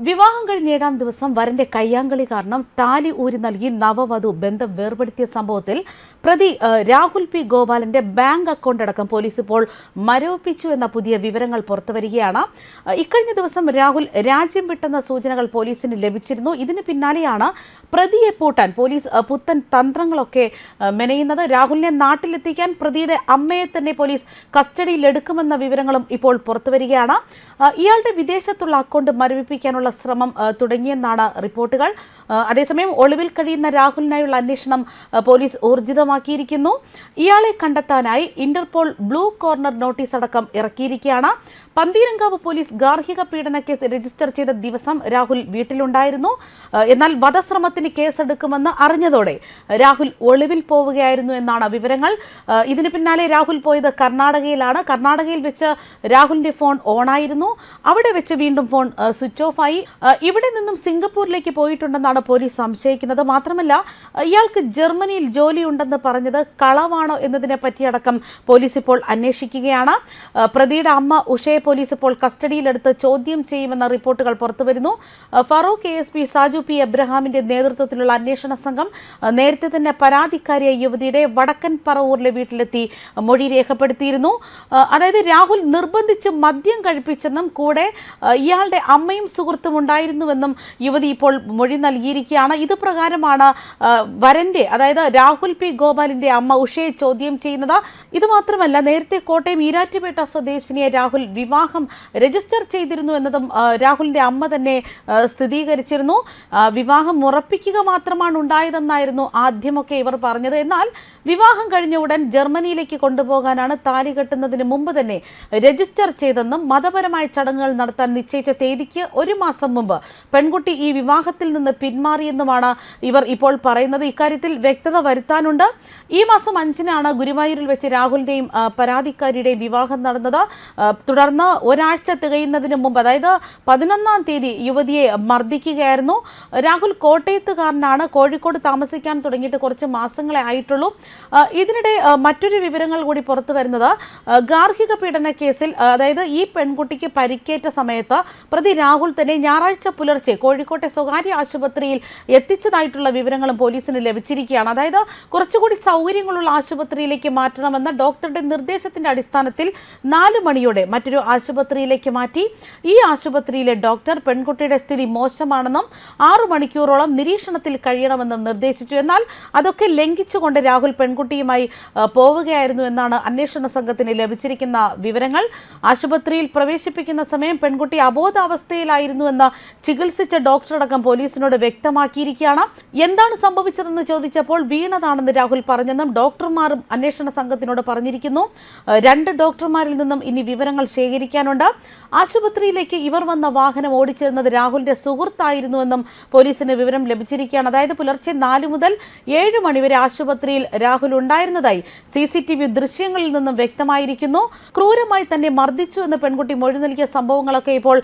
വിവാഹം കഴിഞ്ഞ ഏഴാം ദിവസം വരന്റെ കയ്യാങ്കളി കാരണം താലി ഊരി നൽകി നവവധു ബന്ധം വേർപെടുത്തിയ സംഭവത്തിൽ പ്രതി രാഹുൽ പി ഗോപാലന്റെ ബാങ്ക് അക്കൗണ്ട് അടക്കം പോലീസ് ഇപ്പോൾ മരവിപ്പിച്ചു എന്ന പുതിയ വിവരങ്ങൾ പുറത്തുവരികയാണ് ഇക്കഴിഞ്ഞ ദിവസം രാഹുൽ രാജ്യം വിട്ടെന്ന സൂചനകൾ പോലീസിന് ലഭിച്ചിരുന്നു. ഇതിന് പിന്നാലെയാണ് പ്രതിയെ പൂട്ടാൻ പോലീസ് പുത്തൻ തന്ത്രങ്ങളൊക്കെ മെനയുന്നത്. രാഹുലിനെ നാട്ടിലെത്തിക്കാൻ പ്രതിയുടെ അമ്മയെ തന്നെ പോലീസ് കസ്റ്റഡിയിലെടുക്കുമെന്ന വിവരങ്ങളും ഇപ്പോൾ പുറത്തുവരികയാണ് ഇയാളുടെ വിദേശത്തുള്ള അക്കൗണ്ട് മരവിപ്പിക്കാനുള്ള ശ്രമം ഏഹ്, തുടങ്ങിയെന്നാണ് റിപ്പോർട്ടുകൾ. അതേസമയം ഒളിവിൽ കഴിയുന്ന രാഹുലിനായുള്ള അന്വേഷണം പോലീസ് ഊർജിതമാക്കിയിരിക്കുന്നു. ഇയാളെ കണ്ടെത്താനായി ഇന്റർപോൾ ബ്ലൂ കോർണർ നോട്ടീസ് അടക്കം ഇറക്കിയിരിക്കുകയാണ്. പന്തീരങ്കാവ് പോലീസ് ഗാർഹിക പീഡന കേസ് രജിസ്റ്റർ ചെയ്ത ദിവസം രാഹുൽ വീട്ടിലുണ്ടായിരുന്നു. എന്നാൽ വധശ്രമത്തിന് കേസെടുക്കുമെന്ന് അറിഞ്ഞതോടെ രാഹുൽ ഒളിവിൽ പോവുകയായിരുന്നു എന്നാണ് വിവരങ്ങൾ. ഇതിന് പിന്നാലെ രാഹുൽ പോയത് കർണാടകയിലാണ്. കർണാടകയിൽ വെച്ച് രാഹുലിന്റെ ഫോൺ ഓണായിരുന്നു. അവിടെ വെച്ച് വീണ്ടും ഫോൺ സ്വിച്ച് ഓഫ് ആയി ഇവിടെ നിന്നും സിംഗപ്പൂരിലേക്ക് പോയിട്ടുണ്ടെന്നാണ് പോലീസ് സംശയിക്കുന്നത്. മാത്രമല്ല ഇയാൾക്ക് ജർമ്മനിയിൽ ജോലി ഉണ്ടെന്ന് പറഞ്ഞത് കളവാണോ എന്നതിനെ പറ്റിയടക്കം പോലീസ് ഇപ്പോൾ അന്വേഷിക്കുകയാണ്. പ്രതിയുടെ അമ്മ ഉഷയെ പോലീസ് ഇപ്പോൾ കസ്റ്റഡിയിലെടുത്ത് ചോദ്യം ചെയ്യുമെന്ന റിപ്പോർട്ടുകൾ പുറത്തുവരുന്നു. Farooq A S P Saju P എബ്രഹാമിന്റെ നേതൃത്വത്തിലുള്ള അന്വേഷണ സംഘം നേരത്തെ തന്നെ പരാതിക്കാരിയായ യുവതിയുടെ വടക്കൻ പറവൂരിലെ വീട്ടിലെത്തി മൊഴി രേഖപ്പെടുത്തിയിരുന്നു. അതായത് രാഹുൽ നിർബന്ധിച്ച് മദ്യം കഴിപ്പിച്ചെന്നും കൂടെ ഇയാളുടെ അമ്മയും സുഹൃത്തും ഉണ്ടായിരുന്നുവെന്നും യുവതി ഇപ്പോൾ മൊഴി നൽകിയിരിക്കുകയാണ്. ഇത് പ്രകാരമാണ് വരന്റെ അതായത് രാഹുൽ പി ഗോപാലിന്റെ അമ്മ ഉഷയെ ചോദ്യം ചെയ്യുന്നത്. ഇത് മാത്രമല്ല നേരത്തെ കോട്ടയം ഈരാറ്റുപേട്ട സ്വദേശിനിയെ രാഹുൽ വിവാഹം രജിസ്റ്റർ ചെയ്തിരുന്നു എന്നതും രാഹുലിന്റെ അമ്മ തന്നെ സ്ഥിരീകരിച്ചിരുന്നു. വിവാഹം ഉറപ്പിക്കുക മാത്രമാണ് ഉണ്ടായതെന്നായിരുന്നു ആദ്യമൊക്കെ ഇവർ പറഞ്ഞത്. എന്നാൽ വിവാഹം കഴിഞ്ഞ ഉടൻ ജർമ്മനിയിലേക്ക് കൊണ്ടുപോകാനാണ് താലി കെട്ടുന്നതിന് മുമ്പ് തന്നെ രജിസ്റ്റർ ചെയ്തെന്നും മതപരമായ ചടങ്ങുകൾ നടത്താൻ നിശ്ചയിച്ച തീയതിക്ക് ഒരു മാസം മുമ്പ്. പെൺകുട്ടി ഈ വിവാഹത്തിൽ നിന്ന് പിന്മാറിയെന്നുമാണ് ഇവർ ഇപ്പോൾ പറയുന്നത്. ഇക്കാര്യത്തിൽ വ്യക്തത വരുത്താനുണ്ട്. ഈ മാസം അഞ്ചിനാണ് ഗുരുവായൂരിൽ വെച്ച് രാഹുലിന്റെയും പരാതിക്കാരിയുടെയും വിവാഹം നടന്നത്. തുടർന്ന് ഒരാഴ്ച തികയുന്നതിന് മുമ്പ് അതായത് പതിനൊന്നാം തീയതി യുവതിയെ മർദ്ദിക്കുകയായിരുന്നു. രാഹുൽ കോട്ടയത്തുകാരനാണ്. കോഴിക്കോട് താമസിക്കാൻ തുടങ്ങിയിട്ട് കുറച്ച് മാസങ്ങളെ ആയിട്ടുള്ളൂ. ഇതിനിടെ മറ്റൊരു വിവരങ്ങൾ കൂടി പുറത്തു വരുന്നത്. ഗാർഹിക പീഡന കേസിൽ അതായത് ഈ പെൺകുട്ടിക്ക് പരിക്കേറ്റ സമയത്ത് പ്രതി രാഹുൽ തന്നെ ഞായറാഴ്ച പുലർച്ചെ കോഴിക്കോട്ടെ സ്വകാര്യ ആശുപത്രിയിൽ എത്തിച്ചതായിട്ടുള്ള വിവരങ്ങളും പോലീസിന് ലഭിച്ചിരിക്കുകയാണ്. അതായത് കുറച്ചുകൂടി സൗകര്യങ്ങളുള്ള ആശുപത്രിയിലേക്ക് മാറ്റണമെന്ന ഡോക്ടറുടെ നിർദ്ദേശത്തിന്റെ അടിസ്ഥാനത്തിൽ നാല് മണിയോടെ മറ്റൊരു ആശുപത്രിയിലേക്ക് മാറ്റി. ഈ ആശുപത്രിയിലെ ഡോക്ടർ പെൺകുട്ടിയുടെ സ്ഥിതി മോശമാണെന്നും ആറു മണിക്കൂറോളം നിരീക്ഷണത്തിൽ കഴിയണമെന്നും നിർദ്ദേശിച്ചു. എന്നാൽ അതൊക്കെ ലംഘിച്ചുകൊണ്ട് രാഹുൽ പെൺകുട്ടിയുമായി പോവുകയായിരുന്നു എന്നാണ് അന്വേഷണ സംഘത്തിന് ലഭിച്ചിരിക്കുന്ന വിവരങ്ങൾ. ആശുപത്രിയിൽ പ്രവേശിപ്പിക്കുന്ന സമയം പെൺകുട്ടി അബോധാവസ്ഥയിലായിരുന്നുവെന്ന് ചികിത്സിച്ച ഡോക്ടറടക്കം പോലീസിനോട് വ്യക്തമാക്കിയിരിക്കുകയാണ്. എന്താണ് സംഭവിച്ചതെന്ന് ചോദിച്ചപ്പോൾ വീണതാണെന്ന് രാഹുൽ പറഞ്ഞെന്നും ഡോക്ടർമാരും അന്വേഷണ സംഘത്തിനോട് പറഞ്ഞിരിക്കുന്നു. രണ്ട് ഡോക്ടർമാരിൽ നിന്നും ഇനി വിവരങ്ങൾ ശേഖരിക്കാനുണ്ട്. ആശുപത്രിയിലേക്ക് ഇവർ വന്ന വാഹനം ഓടിച്ചിരുന്നത് രാഹുലിന്റെ സുഹൃത്തായിരുന്നുവെന്നും പോലീസിന് വിവരം ലഭിച്ചിരിക്കുകയാണ്. അതായത് പുലർച്ചെ നാല് മുതൽ ഏഴ് മണിവരെ ആശുപത്രിയിൽ രാഹുൽ ഉണ്ടായിരുന്നതായി സി സി ടി വി ദൃശ്യങ്ങളിൽ നിന്നും വ്യക്തമായിരിക്കുന്നു. ക്രൂരമായി തന്നെ മർദ്ദിച്ചു എന്ന് പെൺകുട്ടി മൊഴി നൽകിയ സംഭവങ്ങളൊക്കെ ഇപ്പോൾ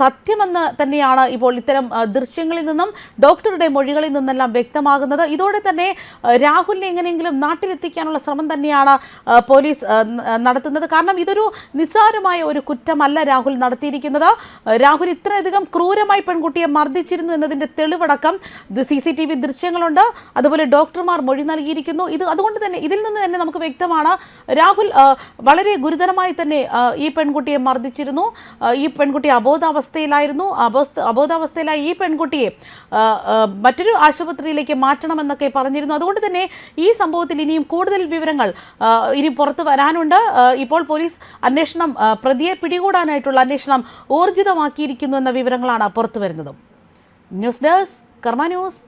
സത്യമെന്ന് തന്നെയാണ് ഇപ്പോൾ ഇത്തരം ദൃശ്യങ്ങളിൽ നിന്നും ഡോക്ടറുടെ മൊഴികളിൽ നിന്നെല്ലാം വ്യക്തമാകുന്നത്. ഇതോടെ തന്നെ രാഹുലിനെ എങ്ങനെയെങ്കിലും നാട്ടിലെത്തിക്കാനുള്ള ശ്രമം തന്നെയാണ് പോലീസ് നടത്തുന്നത്. കാരണം ഇതൊരു നിസ്സാരമായ ഒരു കുറ്റമല്ല രാഹുൽ നടത്തിയിരിക്കുന്നത്. രാഹുൽ ഇത്രയധികം ക്രൂരമായി പെൺകുട്ടിയെ മർദ്ദിച്ചിരുന്നു എന്നതിന്റെ തെളിവടക്കം സി സി ടി വി ദൃശ്യങ്ങളുണ്ട്. അതുപോലെ ഡോക്ടർമാർ മൊഴി നൽകിയിരിക്കുന്നു. ഇത് അതുകൊണ്ട് തന്നെ ഇതിൽ നിന്ന് തന്നെ നമുക്ക് വ്യക്തമാണ് രാഹുൽ വളരെ ഗുരുതരമായി തന്നെ ഈ പെൺകുട്ടിയെ മർദ്ദിച്ചിരുന്നു. ഈ പെൺകുട്ടി അബോധാവസ്ഥയിലായിരുന്നു. അബോധ അബോധാവസ്ഥയിലായി ഈ പെൺകുട്ടിയെ മറ്റൊരു ആശുപത്രിയിലേക്ക് മാറ്റണമെന്നൊക്കെ പറഞ്ഞിരുന്നു. അതുകൊണ്ട് തന്നെ ഈ സംഭവത്തിൽ ഇനിയും കൂടുതൽ വിവരങ്ങൾ ഇനി പുറത്തു വരാനുണ്ട്. ഇപ്പോൾ പോലീസ് അന്വേഷണം പ്രതിയെ പിടികൂടാനായിട്ടുള്ള അന്വേഷണം ഊർജിതമാക്കിയിരിക്കുന്നു എന്ന വിവരങ്ങളാണ് പുറത്തു വരുന്നത്. News desk Karma news.